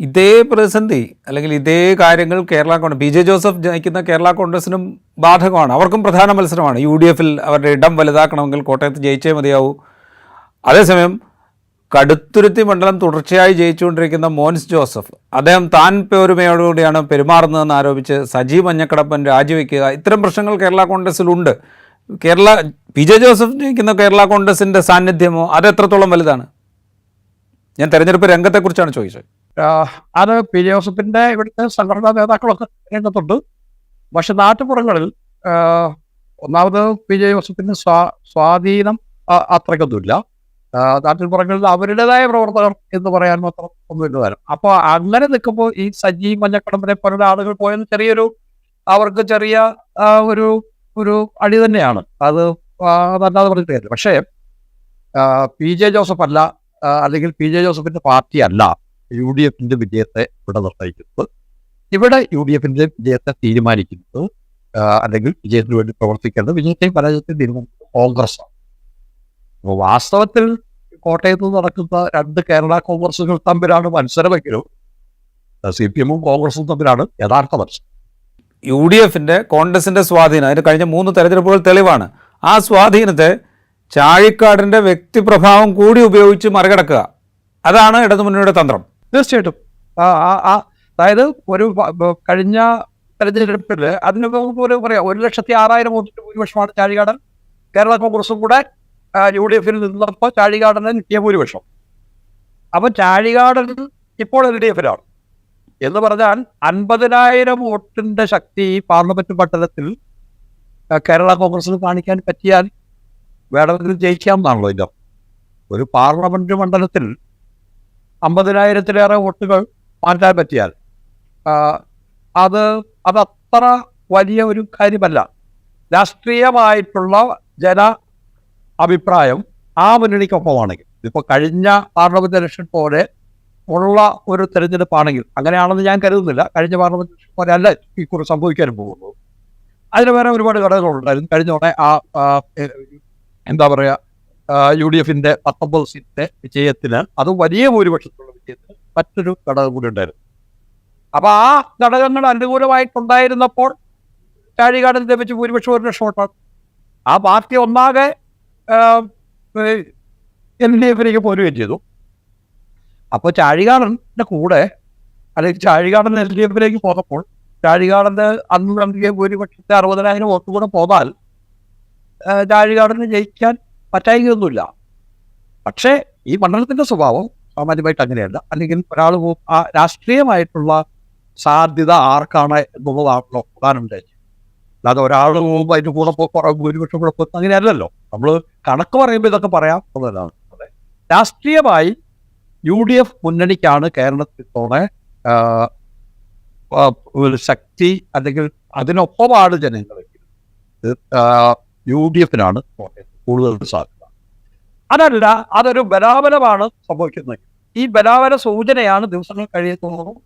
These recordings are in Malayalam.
ഇതേ പ്രതിസന്ധി അല്ലെങ്കിൽ ഇതേ കാര്യങ്ങൾ Kerala Congress B J Joseph നയിക്കുന്ന കേരള കോൺഗ്രസിനും ബാധകമാണ്. അവർക്കും പ്രധാന മത്സരമാണ്. യു ഡി എഫിൽ അവരുടെ ഇടം വലുതാക്കണമെങ്കിൽ കോട്ടയത്ത് ജയിച്ചേ മതിയാവൂ. അതേസമയം കടുത്തുരുത്തി മണ്ഡലം തുടർച്ചയായി ജയിച്ചുകൊണ്ടിരിക്കുന്ന മോൻസ് ജോസഫ് അദ്ദേഹം താൻ പേരുമയോടുകൂടിയാണ് പെരുമാറുന്നതെന്ന് ആരോപിച്ച് സജീവ് മഞ്ഞക്കടപ്പൻ രാജിവെക്കുക. ഇത്തരം പ്രശ്നങ്ങൾ കേരള കോൺഗ്രസിലുണ്ട്. കേരള പി ജെ ജോസഫ് ജയിക്കുന്ന കേരള കോൺഗ്രസിന്റെ സാന്നിധ്യമോ അത് എത്രത്തോളം വലുതാണ്? ഞാൻ തെരഞ്ഞെടുപ്പ് രംഗത്തെക്കുറിച്ചാണ് ചോദിച്ചത്. അത് പി ജോസഫിന്റെ ഇവിടുത്തെ സംഘടനാ നേതാക്കളൊക്കെ രംഗത്തുണ്ട് പക്ഷെ നാട്ടുപുറങ്ങളിൽ ഒന്നാമത് പി ജെ ജോസഫിന് സ്വാ സ്വാധീനം അത്രയ്ക്കൊന്നുമില്ല. നാട്ടിൻപുറങ്ങളിൽ അവരുടേതായ പ്രവർത്തകർ എന്ന് പറയാൻ മാത്രം ഒന്നുമില്ല തരം. അപ്പോൾ അങ്ങനെ നിൽക്കുമ്പോൾ ഈ സജീവ് മഞ്ഞക്കടമ്പിനെ പോലുള്ള ആളുകൾ പോയത് ചെറിയൊരു അവർക്ക് ചെറിയ ഒരു ഒരു അടി തന്നെയാണ്. അത് നല്ലാതെ പറഞ്ഞിട്ട് പക്ഷേ പി ജെ ജോസഫ് അല്ല അല്ലെങ്കിൽ പി ജെ ജോസഫിന്റെ പാർട്ടി അല്ല. യു ഡി എഫിന്റെ വിജയത്തെ ഇവിടെ നിർണയിക്കുന്നത് ഇവിടെ യു ഡി എഫിന്റെ വിജയത്തെ തീരുമാനിക്കുന്നത് അല്ലെങ്കിൽ വിജയത്തിന് വേണ്ടി പ്രവർത്തിക്കേണ്ടത് വിജയത്തെയും പരാജയത്തെയും തീരുമാനിക്കുന്നത് കോൺഗ്രസ് ആണ് അപ്പോൾ വാസ്തവത്തിൽ കോട്ടയത്ത് നടക്കുന്ന രണ്ട് കേരള കോൺഗ്രസുകൾ തമ്മിലാണ് മത്സരമെങ്കിലും സി പി എമ്മും കോൺഗ്രസും തമ്മിലാണ് യഥാർത്ഥ മത്സരം. യു ഡി എഫിന്റെ കോൺഗ്രസിന്റെ സ്വാധീനം അതിന് കഴിഞ്ഞ മൂന്ന് തെരഞ്ഞെടുപ്പുകൾ തെളിവാണ്. ആ സ്വാധീനത്തെ ചാഴിക്കാടിന്റെ വ്യക്തിപ്രഭാവം കൂടി ഉപയോഗിച്ച് മറികടക്കുക. അതാണ് ഇടതുമുന്നണിയുടെ തന്ത്രം. തീർച്ചയായിട്ടും. അതായത് ഒരു കഴിഞ്ഞ തെരഞ്ഞെടുപ്പിൽ അതിന് ഒരു പറയാം ഒരു ലക്ഷത്തി ആറായിരം വോട്ടിന്റെ ഭൂരിപക്ഷമാണ് ചാഴികാടൻ. കേരള കോൺഗ്രസും കൂടെ യു ഡി എഫിൽ നിന്നപ്പോൾ ചാഴികാടന് കിട്ടിയ ഭൂരിപക്ഷം. അപ്പൊ ചാഴികാടൻ ഇപ്പോൾ എൽ ഡി എഫിലാണ് എന്ന് പറഞ്ഞാൽ അൻപതിനായിരം വോട്ടിന്റെ ശക്തി പാർലമെന്റ് മണ്ഡലത്തിൽ കേരള കോൺഗ്രസിന് കാണിക്കാൻ പറ്റിയാൽ വേണമെങ്കിൽ ജയിക്കാമെന്നാണല്ലോ ഇതിന്റെ ഇതിന്റെ ഒരു പാർലമെന്റ് മണ്ഡലത്തിൽ അമ്പതിനായിരത്തിലേറെ വോട്ടുകൾ മാറ്റാൻ പറ്റിയാൽ അത് അതത്ര വലിയ ഒരു കാര്യമല്ല. രാഷ്ട്രീയമായിട്ടുള്ള ജന അഭിപ്രായം ആ മുന്നണിക്കൊപ്പമാണെങ്കിൽ ഇപ്പോൾ കഴിഞ്ഞ പാർലമെന്റ് ഇലക്ഷൻ പോലെ ഉള്ള ഒരു തെരഞ്ഞെടുപ്പാണെങ്കിൽ അങ്ങനെയാണെന്ന് ഞാൻ കരുതുന്നില്ല. കഴിഞ്ഞ പാർലമെന്റ് ഇലക്ഷൻ പോലെ അല്ല ഈ കുറി സംഭവിക്കാനും പോകുന്നത്. അതിന് വേറെ ഒരുപാട് ഘടകങ്ങളുണ്ടായിരുന്നു. കഴിഞ്ഞ ആ ആ, എന്താ പറയുക യു ഡി എഫിന്റെ പത്തൊമ്പത് സീറ്റിന്റെ വിജയത്തിന് അത് വലിയ ഭൂരിപക്ഷത്തിലുള്ള വിജയത്തിന് മറ്റൊരു ഘടകം കൂടി ഉണ്ടായിരുന്നു. അപ്പൊ ആ ഘടകങ്ങൾ അനുകൂലമായിട്ടുണ്ടായിരുന്നപ്പോൾ ചാഴികാടൻ ലഭിച്ച ഭൂരിപക്ഷം ഒരു ലക്ഷമാണ് ആ പാർട്ടി ഒന്നാകെ എൽ ഡി എഫിലേക്ക് പോരുകയും ചെയ്തു. അപ്പോൾ ചാഴികാടന്റെ കൂടെ അല്ലെങ്കിൽ ചാഴികാടൻ എൽ ഡി എഫിലേക്ക് പോന്നപ്പോൾ ചാഴികാടന്റെ അന്ന് നൽകിയ ഭൂരിപക്ഷത്തെ അറുപതിനായിരം വോട്ട് കൂടെ പോന്നാൽ ചാഴികാടന് ജയിക്കാൻ പറ്റായികയൊന്നുമില്ല പക്ഷേ ഈ മണ്ഡലത്തിന്റെ സ്വഭാവം സാമാന്യമായിട്ട് അങ്ങനെയല്ല. അല്ലെങ്കിൽ ഒരാൾ ആ രാഷ്ട്രീയമായിട്ടുള്ള സാധ്യത ആർക്കാണ് എന്നുള്ളതാണല്ലോ പ്രധാനം അല്ലാതെ ഒരാൾ പോകുമ്പോൾ അതിന്റെ കൂടെ ഭൂരിപക്ഷം കൂടെ പോകും അങ്ങനെയല്ലല്ലോ. നമ്മൾ കണക്ക് പറയുമ്പോൾ ഇതൊക്കെ പറയാം എന്നുള്ളതാണ്. രാഷ്ട്രീയമായി യു ഡി എഫ് മുന്നണിക്കാണ് കേരളത്തിൽ ഒരു ശക്തി അല്ലെങ്കിൽ അതിനൊപ്പമാണ് ജനങ്ങളെങ്കിൽ യു ഡി എഫിനാണ് കോട്ടയത്ത് കൂടുതൽ സാധ്യത. അതല്ല അതൊരു ബലാബലമാണ് സംഭവിക്കുന്നത്. ഈ ബലാബല സൂചനയാണ് ദിവസങ്ങൾ കഴിയുന്നതും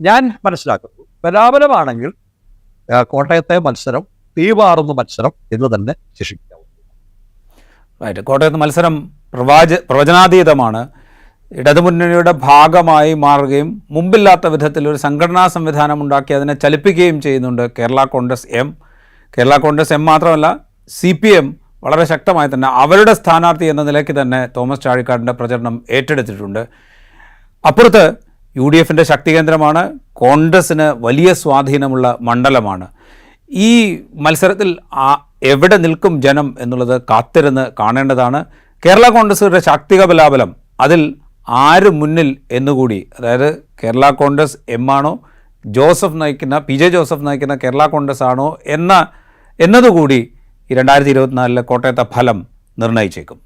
ഞാൻ മനസ്സിലാക്കുന്നു ബലാബലമാണെങ്കിൽ കോട്ടയത്തെ മത്സരം തീവാറുന്ന മത്സരം എന്ന് തന്നെ ശിക്ഷിക്കാം റൈറ്റ് കോട്ടയത്ത് മത്സരം പ്രവാച പ്രവചനാതീതമാണ്. ഇടതുമുന്നണിയുടെ ഭാഗമായി മാറുകയും മുമ്പില്ലാത്ത വിധത്തിൽ ഒരു സംഘടനാ സംവിധാനം ഉണ്ടാക്കി അതിനെ ചലിപ്പിക്കുകയും ചെയ്യുന്നുണ്ട് കേരള കോൺഗ്രസ് എം. കേരള കോൺഗ്രസ് എം മാത്രമല്ല സി പി എം വളരെ ശക്തമായി തന്നെ അവരുടെ സ്ഥാനാർത്ഥി എന്ന നിലയ്ക്ക് തന്നെ തോമസ് ചാഴിക്കാടിന്റെ പ്രചരണം ഏറ്റെടുത്തിട്ടുണ്ട്. അപ്പുറത്ത് യു ഡി എഫിന്റെ ശക്തി കേന്ദ്രമാണ് കോൺഗ്രസ്സിന് വലിയ സ്വാധീനമുള്ള മണ്ഡലമാണ്. ഈ മത്സരത്തിൽ എവിടെ നിൽക്കും ജനം എന്നുള്ളത് കാത്തിരുന്ന് കാണേണ്ടതാണ്. കേരള കോൺഗ്രസിന്റെ ശാക്തിക ബലാബലം അതിൽ ആര് മുന്നിൽ എന്നുകൂടി അതായത് കേരള കോൺഗ്രസ് എം ആണോ ജോസഫ് നയിക്കുന്ന പി ജെ ജോസഫ് നയിക്കുന്ന കേരള കോൺഗ്രസ് ആണോ എന്ന എന്നതുകൂടി ഈ രണ്ടായിരത്തി ഇരുപത്തിനാലിലെ കോട്ടയത്തെ ഫലം നിർണയിച്ചേക്കും